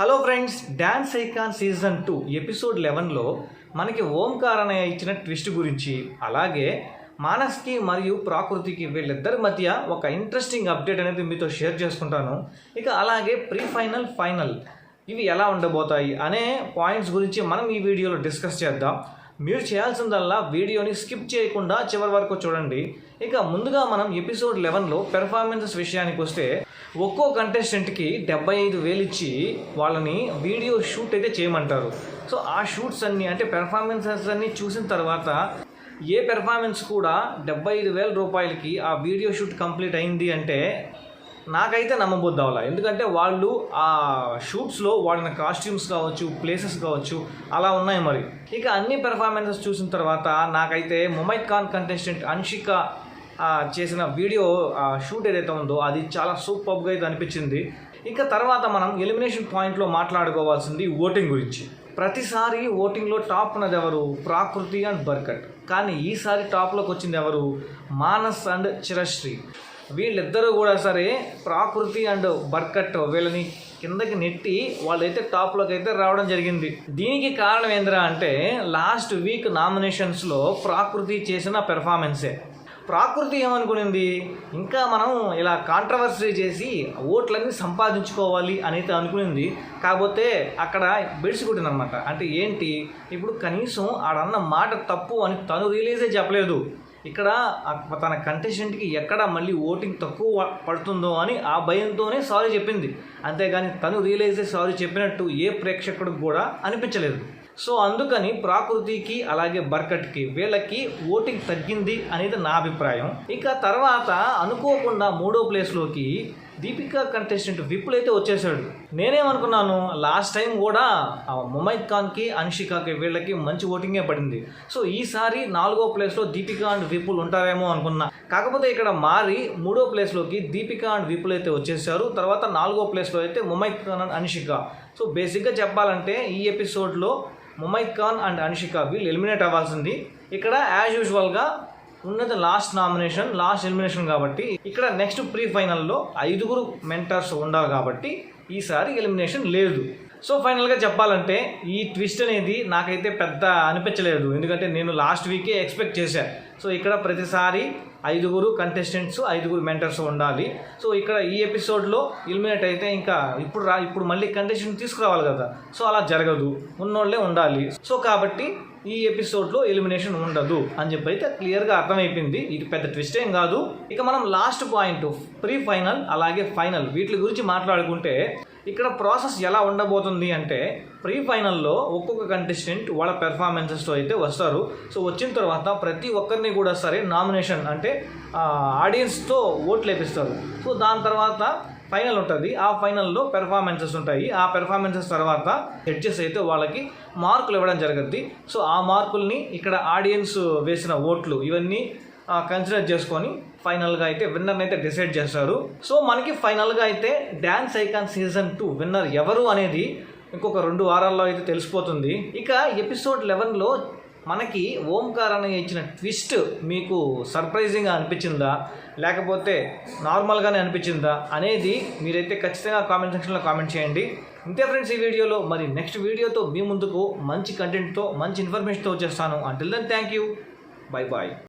Hello friends dance icon season two episode లెవెన్లో మనకి ఓంకార్ అనే ఇచ్చిన ట్విస్ట్ గురించి అలాగే మానస్కి మరియు ప్రాకృతికి వీళ్ళిద్దరి మధ్య ఒక ఇంట్రెస్టింగ్ అప్డేట్ అనేది మీతో షేర్ చేసుకుంటాను. ఇక అలాగే ప్రీ ఫైనల్ ఫైనల్ ఇవి ఎలా ఉండబోతాయి అనే పాయింట్స్ గురించి మనం ఈ వీడియోలో డిస్కస్ చేద్దాం. మీరు చేయాల్సిందల్లా వీడియోని స్కిప్ చేయకుండా చివరి వరకు చూడండి. ఇక ముందుగా మనం ఎపిసోడ్ లెవెన్లో పెర్ఫార్మెన్సెస్ విషయానికి వస్తే ఒక్కో కంటెస్టెంట్కి డెబ్బై ఐదు వేలు ఇచ్చి వాళ్ళని వీడియో షూట్ అయితే చేయమంటారు. సో ఆ షూట్స్ అన్నీ అంటే పెర్ఫార్మెన్సెస్ అన్నీ చూసిన తర్వాత ఏ పెర్ఫార్మెన్స్ కూడా డెబ్బై ఐదు వేల రూపాయలకి ఆ వీడియో షూట్ కంప్లీట్ అయింది అంటే నాకైతే నమ్మబుద్ధి అవ్వాలి ఎందుకంటే వాళ్ళు ఆ షూట్స్లో వాడిన కాస్ట్యూమ్స్ కావచ్చు ప్లేసెస్ కావచ్చు అలా ఉన్నాయి మరి. ఇక అన్ని పెర్ఫార్మెన్సెస్ చూసిన తర్వాత నాకైతే ముమైత్ ఖాన్ కంటెస్టెంట్ అన్షిక చేసిన వీడియో షూట్ ఏదైతే ఉందో అది చాలా సూపర్గా అయితే అనిపించింది. ఇక తర్వాత మనం ఎలిమినేషన్ పాయింట్లో మాట్లాడుకోవాల్సింది ఓటింగ్ గురించి. ప్రతిసారి ఓటింగ్లో టాప్ ఉన్నది ఎవరు? ప్రాకృతి అండ్ బర్కట్ కానీ ఈసారి టాప్లోకి వచ్చింది ఎవరు? మానస్ అండ్ చిరశ్రీ వీళ్ళిద్దరూ కూడా సరే ప్రాకృతి అండ్ బర్కట్ వీళ్ళని కిందకి నెట్టి వాళ్ళైతే టాప్లోకి అయితే రావడం జరిగింది. దీనికి కారణం ఏందిరా అంటే లాస్ట్ వీక్ నామినేషన్స్లో ప్రాకృతి చేసిన పెర్ఫార్మెన్సే. ప్రాకృతి ఏమనుకునింది? ఇంకా మనం ఇలా కాంట్రవర్సీ చేసి ఓట్లన్నీ సంపాదించుకోవాలి అనేది అనుకునింది. కాకపోతే అక్కడ బెడిసికొట్టిందనమాట అంటే ఏంటి? ఇప్పుడు కనీసం ఆడన్న మాట తప్పు అని తను రిలీజే చెప్పలేదు. ఇక్కడ తన కంటెస్టెంట్కి ఎక్కడ మళ్ళీ ఓటింగ్ తక్కువ పడుతుందో అని ఆ భయంతోనే సారీ చెప్పింది. అంతేగాని తను రియలైజ్ సారీ చెప్పినట్టు ఏ ప్రేక్షకుడికి కూడా అనిపించలేదు. సో అందుకని ప్రాకృతికి అలాగే బర్కట్కి వీళ్ళకి ఓటింగ్ తగ్గింది అనేది నా అభిప్రాయం. ఇక తర్వాత అనుకోకుండా మూడో ప్లేస్లోకి దీపికా కంటెస్టెంట్ విపుల్ అయితే వచ్చేసాడు నేనేమనుకున్నాను లాస్ట్ టైం కూడా ముమైద్ ముమైత్ ఖాన్కి అన్షికాకి వీళ్ళకి మంచి ఓటింగే పడింది. సో ఈసారి నాలుగో ప్లేస్లో దీపికా అండ్ విపుల్ ఉంటారేమో అనుకున్నా. కాకపోతే ఇక్కడ మారి మూడో ప్లేస్లోకి దీపికా అండ్ విపుల్ అయితే వచ్చేసారు తర్వాత నాలుగో ప్లేస్లో అయితే ముమైత్ ఖాన్ అండ్ అన్షిక సో బేసిక్గా చెప్పాలంటే ఈ ఎపిసోడ్లో ముమైత్ ఖాన్ అండ్ అన్షిక వీళ్ళు ఎలిమినేట్ అవ్వాల్సింది. ఇక్కడ యాజ్ యూజువల్గా ఉన్నది లాస్ట్ నామినేషన్ లాస్ట్ ఎలిమినేషన్ కాబట్టి ఇక్కడ నెక్స్ట్ ప్రీ ఫైనల్లో ఐదుగురు మెంటర్స్ ఉండాలి కాబట్టి ఈసారి ఎలిమినేషన్ లేదు. సో ఫైనల్గా చెప్పాలంటే ఈ ట్విస్ట్ అనేది నాకైతే పెద్ద అనిపించలేదు. ఎందుకంటే నేను లాస్ట్ వీకే ఎక్స్పెక్ట్ చేశాను సో ఇక్కడ ప్రతిసారి ఐదుగురు కంటెస్టెంట్స్ ఐదుగురు మెంటర్స్ ఉండాలి. సో ఇక్కడ ఈ ఎపిసోడ్లో ఎలిమినేట్ అయితే ఇంకా ఇప్పుడు రా ఇప్పుడు మళ్ళీ కంటెస్టెంట్ తీసుకురావాలి కదా. సో అలా జరగదు. ఉన్నోళ్ళే ఉండాలి. సో కాబట్టి ఈ ఎపిసోడ్లో ఎలిమినేషన్ ఉండదు అని చెప్పి అయితే క్లియర్గా అర్థమైపోయింది. ఇది పెద్ద ట్విస్ట్ ఏం కాదు. ఇక మనం లాస్ట్ పాయింట్ ప్రీ ఫైనల్ అలాగే ఫైనల్ వీటి గురించి మాట్లాడుకుంటే ఇక్కడ ప్రాసెస్ ఎలా ఉండబోతుంది అంటే ప్రీ ఫైనల్లో ఒక్కొక్క కంటెస్టెంట్ వాళ్ళ పెర్ఫార్మెన్సెస్తో అయితే వస్తారు. సో వచ్చిన తర్వాత ప్రతి ఒక్కరిని కూడా సరే నామినేషన్ అంటే ఆడియన్స్తో ఓట్లు వేపిస్తారు. సో దాని తర్వాత ఫైనల్ ఉంటుంది. ఆ ఫైనల్లో పెర్ఫార్మెన్సెస్ ఉంటాయి. ఆ పెర్ఫార్మెన్సెస్ తర్వాత జడ్జెస్ అయితే వాళ్ళకి మార్కులు ఇవ్వడం జరుగుద్ది. సో ఆ మార్కుల్ని ఇక్కడ ఆడియన్స్ వేసిన ఓట్లు ఇవన్నీ కన్సిడర్ చేసుకొని ఫైనల్గా అయితే విన్నర్ని అయితే డిసైడ్ చేస్తారు. సో మనకి ఫైనల్గా అయితే dance icon season two winner ఎవరు అనేది ఇంకొక రెండు వారాల్లో అయితే తెలిసిపోతుంది. ఇక ఎపిసోడ్ లెవెన్లో మనకి ఓంకార్ అని ఇచ్చిన ట్విస్ట్ మీకు సర్ప్రైజింగ్గా అనిపించిందా? లేకపోతే నార్మల్గానే అనిపించిందా? అనేది మీరైతే ఖచ్చితంగా కామెంట్ సెక్షన్లో కామెంట్ చేయండి. ఇంతే ఫ్రెండ్స్ ఈ వీడియోలో. మరి నెక్స్ట్ వీడియోతో మీ ముందుకు మంచి కంటెంట్తో మంచి ఇన్ఫర్మేషన్తో వచ్చేస్తాను. Until then thank you bye bye